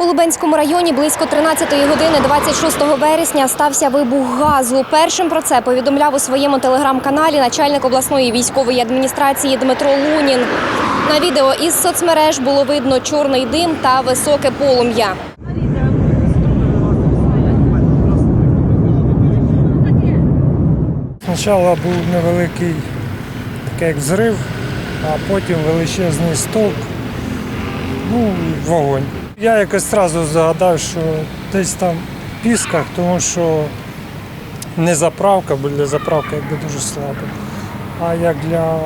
У Лубенському районі близько 13-ї години 26 вересня стався вибух газу. Першим про це повідомляв у своєму телеграм-каналі начальник обласної військової адміністрації Дмитро Лунін. На відео із соцмереж було видно чорний дим та високе полум'я. Спочатку був невеликий такий як взрив, а потім величезний стовп, ну вогонь. Я якось одразу згадав, що десь там в пісках, тому що не заправка, бо для заправки якби дуже слабо. А як для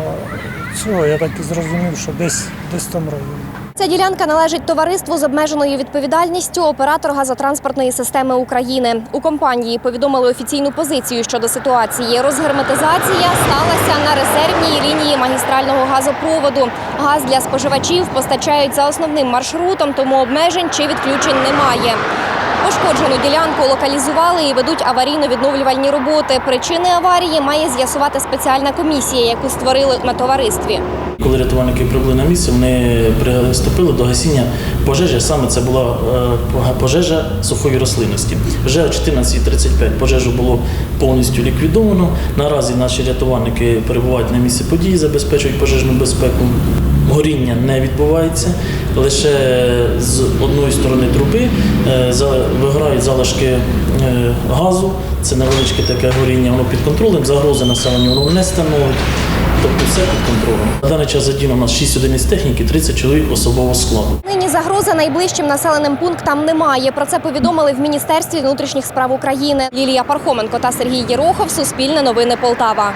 цього, я так і зрозумів, що десь, десь в тому районі. Ця ділянка належить товариству з обмеженою відповідальністю оператор газотранспортної системи України. У компанії повідомили офіційну позицію щодо ситуації. Розгерметизація сталася на резервній лінії магістрального газопроводу. Газ для споживачів постачають за основним маршрутом, тому обмежень чи відключень немає. Пошкоджену ділянку локалізували і ведуть аварійно-відновлювальні роботи. Причини аварії має з'ясувати спеціальна комісія, яку створили на товаристві. Коли рятувальники прибули на місце, вони приступили до гасіння пожежі. Саме це була е, пожежа сухої рослинності. Вже о 14.35 пожежу було повністю ліквідовано. Наразі наші рятувальники перебувають на місці події, забезпечують пожежну безпеку. Горіння не відбувається. Лише з одної сторони труби е, виграють залишки е, газу. Це невеличке таке горіння, воно під контролем, загрози населенню воно не становить. Тобто все під контролем. На даний час задіяно у нас 6 одиниць техніки, 30 чоловік особового складу. Нині загрози найближчим населеним пунктам немає. Про це повідомили в Міністерстві внутрішніх справ України. Лілія Пархоменко та Сергій Єрохов. Суспільне новини Полтава.